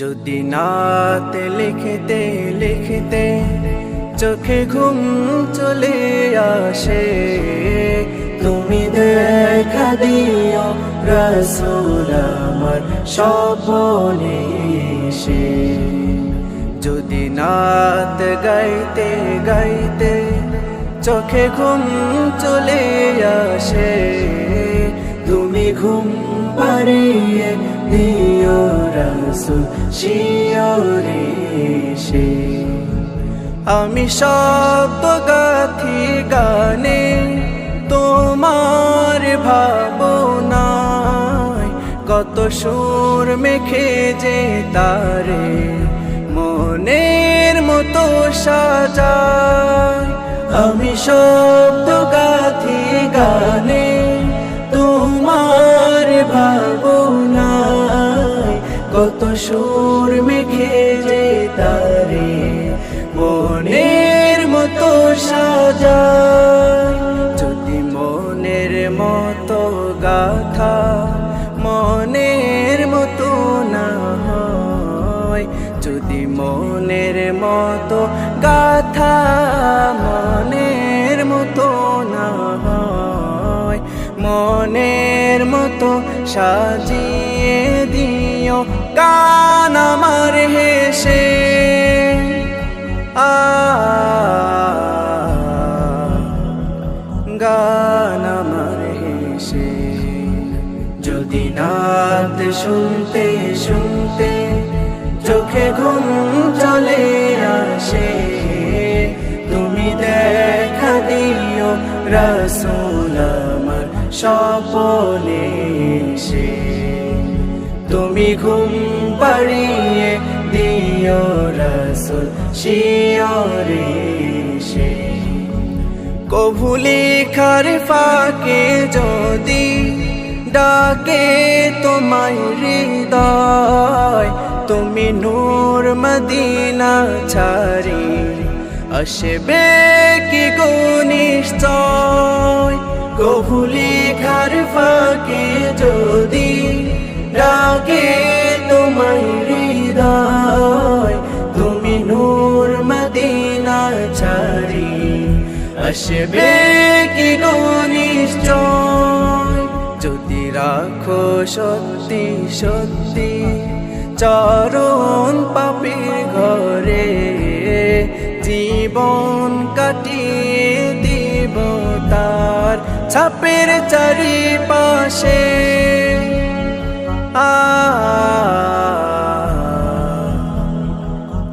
যদি নাতে লিখতে লিখতে চোখে ঘুম চলে আসে, তুমি দেখা দিও রসুল আমার স্বপনে এসে। যদি নাত গাইতে গাইতে চোখে ঘুম চলে আসে, তুমি ঘুম পারিয়ে দিও রসুল শিয়রে সে। আমি শব্দ গাথি গানে তোমার ভাবনায় কত সুর মেখে যে তারে মনের মতো সাজায়। আমি শব্দ গাথি গানে সুর মেখে যে তারে মনের মতো সাজা যদি মনের মতো গাথা মনের মতো না হয়। যদি মনের মতো গাথা মনের মতো না হয়। মনের মতো সাজিয়ে দিও কান আমার হেসে। গান আমার হেসে। যদি নাত শুনতে শুনতে চোখে ঘুম চলে আসে, তুমি দেখা দিও রসুল স্বপনে এসে তুমি ঘুম পাড়িয়ে দিও রসুল শিয়রে সে কভুলি খার ফাঁকে যদি ডাকে তোমায় হৃদয়, তুমি নূর মদিনা ছাড়ি, আসবে কি গো নিশ্চয়? কভুলি খার ফাঁকে যদি ডাকে তোমায় হৃদয়, তুমি নূর মদিনা ছাড়ি। আসবে কি যদি রাখো সত্যি সত্যি চরণ পাপির ঘরে, জীবন দিব তার ছাপের চারিপাশে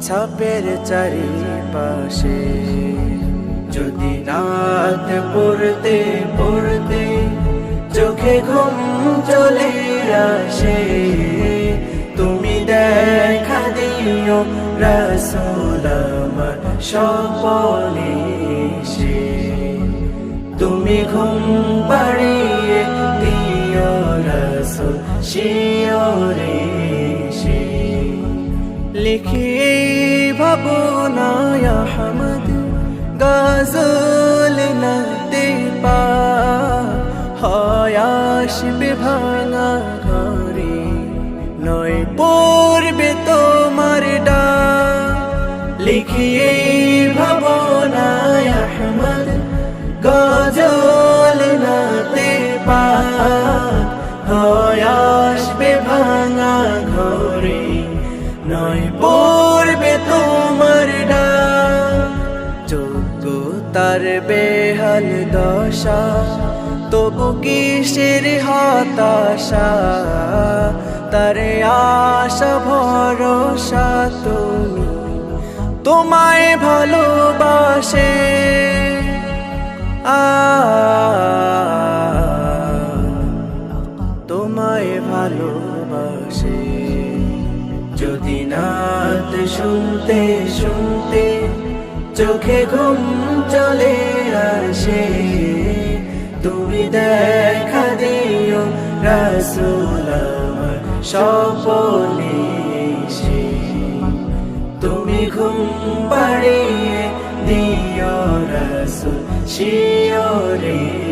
ছাপের চারিপাশে যদি নাত পড়তে পড়তে চোখে ঘুম চলে আসে তুমি দেখা দিও রসুল আমার স্বপনে এসে তুমি ঘুম পাড়িয়ে দিও রসুল শিয়রে সে। লিখি ভাবনায় আহমদ গাজল নতে পা হয় আসবে ভাঙা ঘরে, নয় পড়বে তোমার ডা লিখিয়ে তার বেহাল দশা, তবু কিসের হতাশা? তার আশা, ভরসা তুমি তোমায় ভালোবাসে। আ, তোমায় ভালোবাসে। যদি নাত শুনতে শুনতে চোখে ঘুম চলে আসে তুমি দেখা দিও রসুল আমার স্বপনে এসে তুমি ঘুম পাড়িয়ে দিও রসুল শিয়রে